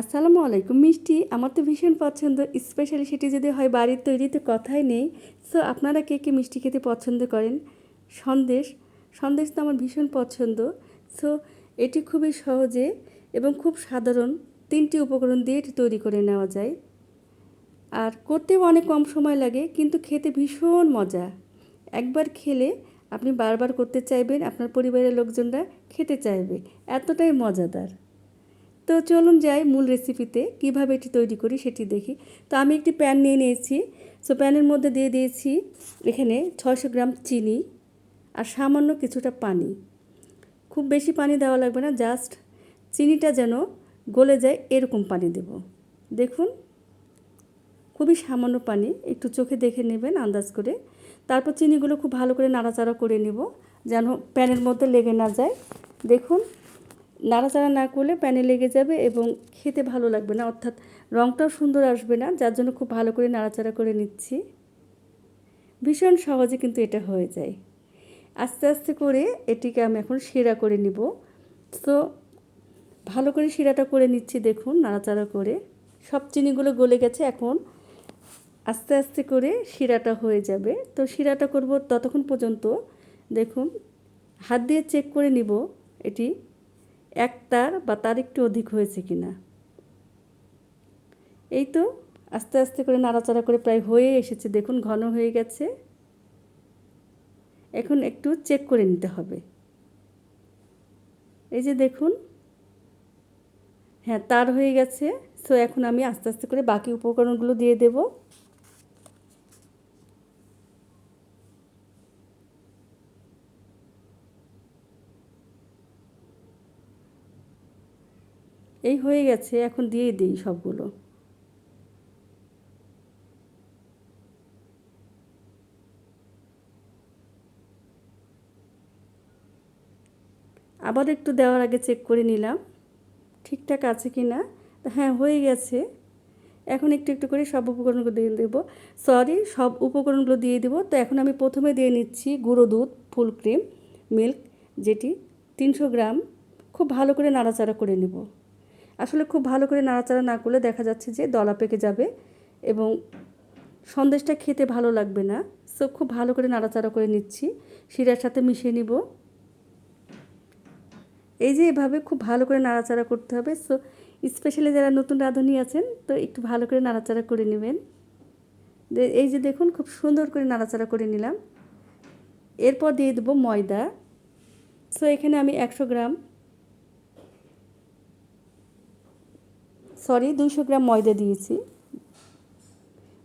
আসসালামু আলাইকুম, মিষ্টি। আমার তো ভীষণ পছন্দ স্পেশালি সেটি যদি হয় বাড়ির তৈরিতে কথাই নেই। সো আপনারা কে কে মিষ্টি খেতে পছন্দ করেন? সন্দেশ। সন্দেশ তো আমার ভীষণ পছন্দ। সো এটি খুবই সহজে এবং খুব সাধারণ তিনটি উপকরণ দিয়ে এটি তৈরি করে নেওয়া যায়। আর করতেও অনেক কম সময় লাগে, কিন্তু খেতে ভীষণ মজা। একবার খেলে আপনি বারবার করতে চাইবেন, আপনার পরিবারের লোকজনরা খেতে চাইবে। এতটাই মজাদার। তো চলুন যাই মূল রেসিপিতে কীভাবে এটি তৈরি করি সেটি দেখি। তো আমি একটি প্যান নিয়ে নিয়েছি। সো প্যানের মধ্যে দিয়ে দিয়েছি এখানে ছয়শো গ্রাম চিনি আর সামান্য কিছুটা পানি। খুব বেশি পানি দেওয়া লাগবে না, জাস্ট চিনিটা যেন গলে যায় এরকম পানি দেব। দেখুন, খুবই সামান্য পানি, একটু চোখে দেখে নেবেন আন্দাজ করে। তারপর চিনিগুলো খুব ভালো করে নাড়াচাড়া করে নেব, যেন প্যানের মধ্যে লেগে না যায়। দেখুন নাড়াচাড়া না করলে প্যানে লেগে যাবে এবং খেতে ভালো লাগবে না। অর্থাৎ রঙটাও সুন্দর আসবে না, যার জন্য খুব ভালো করে নাড়াচাড়া করে নিচ্ছি। ভীষণ সহজে কিন্তু এটা হয়ে যায়। আস্তে আস্তে করে এটিকে আমি এখন শিরা করে নিব। তো ভালো করে শিরাটা করে নিচ্ছি দেখুন, নাড়াচাড়া করে। সব চিনিগুলো গলে গেছে, এখন আস্তে আস্তে করে শিরাটা হয়ে যাবে। তো শিরাটা করব ততক্ষণ পর্যন্ত। দেখুন, হাত দিয়ে চেক করে নিব এটি। একটার বা তার একটু অধিক হয়েছে কি না এই তো আস্তে আস্তে করে নাড়াচাড়া করে প্রায় হয়ে এসেছে। দেখুন, ঘন হয়ে গেছে। এখন একটু চেক করে নিতে হবে। এই যে দেখুন হ্যাঁ তার হয়ে গেছে। সো এখন আমি আস্তে আস্তে করে বাকি উপকরণগুলো দিয়ে দেব। এই হয়ে গেছে, এখন দিয়ে দিই সবগুলো। আবার একটু দেওয়ার আগে চেক করে নিলাম, ঠিকঠাক আছে কি না? হ্যাঁ হয়ে গেছে। এখন একটু একটু করে সব উপকরণগুলো দিয়ে দেবো। সরি সব উপকরণগুলো দিয়ে দেবো। তো এখন আমি প্রথমে দিয়ে নিচ্ছি গুঁড়ো দুধ, ফুল ক্রিম মিল্ক যেটি তিনশো গ্রাম। খুব ভালো করে নাড়াচাড়া করে নেব। আসলে খুব ভালো করে নাড়াচাড়া না করলে দেখা যাচ্ছে যে দলা পেকে যাবে এবং সন্দেশটা খেতে ভালো লাগবে না। সো খুব ভালো করে নাড়াচাড়া করে নিচ্ছি। শিরার সাথে মিশিয়ে নিব। এই যে এভাবে খুব ভালো করে নাড়াচাড়া করতে হবে। সো স্পেশালি যারা নতুন রাঁধুনি আছেন, তো একটু ভালো করে নাড়াচাড়া করে নেবেন। এই যে দেখুন, খুব সুন্দর করে নাড়াচাড়া করে নিলাম। এরপর দিয়ে দেবো ময়দা। সো এখানে আমি একশো গ্রাম সরি দুশো গ্রাম ময়দা দিয়েছি।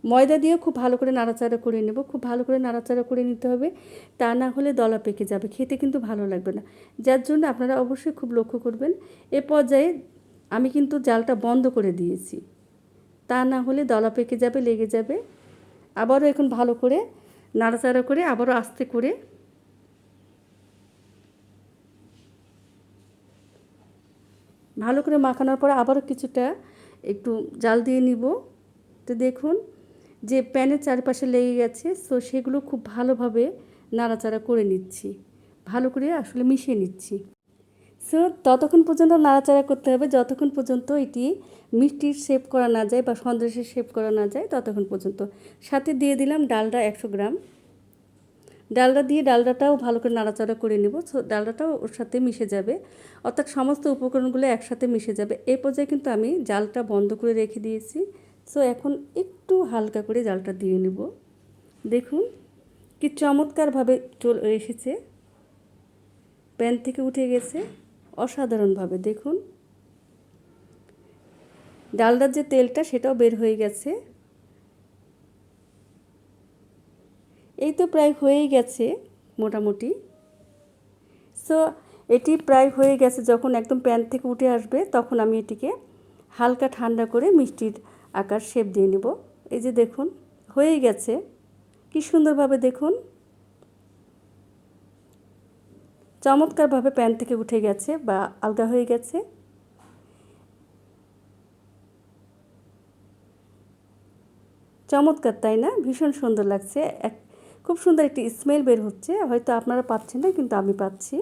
ময়দা দিয়ে খুব ভালো করে নাড়াচাড়া করে নেব। খুব ভালো করে নাড়াচাড়া করে নিতে হবে। তা না হলে দলা পেকে যাবে। খেতে কিন্তু ভালো লাগবে না। যার জন্য আপনারা অবশ্যই খুব লক্ষ্য করবেন, এ পর্যায়ে আমি কিন্তু জালটা বন্ধ করে দিয়েছি। তা না হলে দলা পেকে যাবে, লেগে যাবে। আবারও এখন ভালো করে নাড়াচাড়া করে আবারও আস্তে করে ভালো করে মাখানোর পরে আবারও কিছুটা একটু জাল দিয়ে নিব। তো দেখুন, যে প্যানের চারপাশে লেগে গেছে সো সেগুলো খুব ভালোভাবে নাড়াচাড়া করে নিচ্ছি। ভালো করে আসলে মিশিয়ে নিচ্ছি। সো ততক্ষণ পর্যন্ত নাড়াচাড়া করতে হবে। যতক্ষণ পর্যন্ত এটি মিষ্টির শেপ করা না যায় বা সন্দেশের শেপ করা না যায়, ততক্ষণ পর্যন্ত। সাথে দিয়ে দিলাম ডালটা একশো গ্রাম। ডালডা দিয়ে ডালডাটাও ভালো করে নাড়াচাড়া করে নেব। সো ডালডাটাও ওর সাথে মিশে যাবে। অর্থাৎ সমস্ত উপকরণগুলো একসাথে মিশে যাবে। এই পর্যায়ে কিন্তু আমি জালটা বন্ধ করে রেখে দিয়েছি। সো এখন একটু হালকা করে জালটা দিয়ে নেব। দেখুন কি চমৎকারভাবে চলে, এসেছে। প্যান থেকে উঠে গেছে। অসাধারণভাবে, দেখুন। ডালডার যে তেলটা, সেটাও বের হয়ে গেছে। এই তো প্রায় হয়েই গেছে মোটামুটি। সো এটি প্রায় হয়ে গেছে যখন একদম প্যান থেকে উঠে আসবে, তখন আমি এটিকে হালকা ঠান্ডা করে মিষ্টির আকার শেপ দিয়ে নেব। এই যে দেখুন, হয়েই গেছে। কি সুন্দরভাবে দেখুন। চমৎকারভাবে প্যান থেকে উঠে গেছে বা আলগা হয়ে গেছে। চমৎকার, তাই না? ভীষণ সুন্দর লাগছে। এক খুব সুন্দর একটি স্মেল বের হচ্ছে। হয়তো আপনারা পাচ্ছেন না, কিন্তু আমি পাচ্ছি।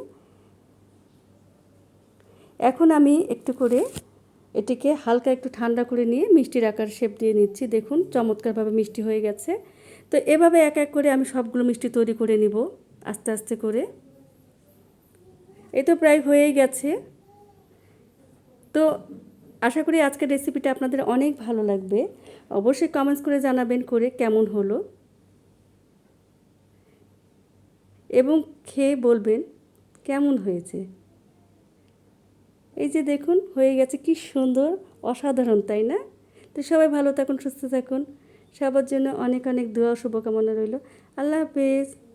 এখন আমি একটু করে এটিকে হালকা একটু ঠান্ডা করে নিয়ে মিষ্টির আকার শেপ দিয়ে নিচ্ছি। দেখুন, চমৎকারভাবে মিষ্টি হয়ে গেছে। তো এভাবে এক এক করে আমি সবগুলো মিষ্টি তৈরি করে নিব, আস্তে আস্তে করে। এ তো প্রায় হয়েই গেছে। তো আশা করি আজকের রেসিপিটা আপনাদের অনেক ভালো লাগবে। অবশ্যই কমেন্টস করে জানাবেন করে কেমন হলো। এবং খেয়ে বলবেন, কেমন হয়েছে? এই যে দেখুন, হয়ে গেছে কি সুন্দর, অসাধারণ, তাই না? তো সবাই ভালো থাকুন, সুস্থ থাকুন। সবার জন্য অনেক অনেক দোয়া শুভকামনা রইল। আল্লাহ হাফেজ।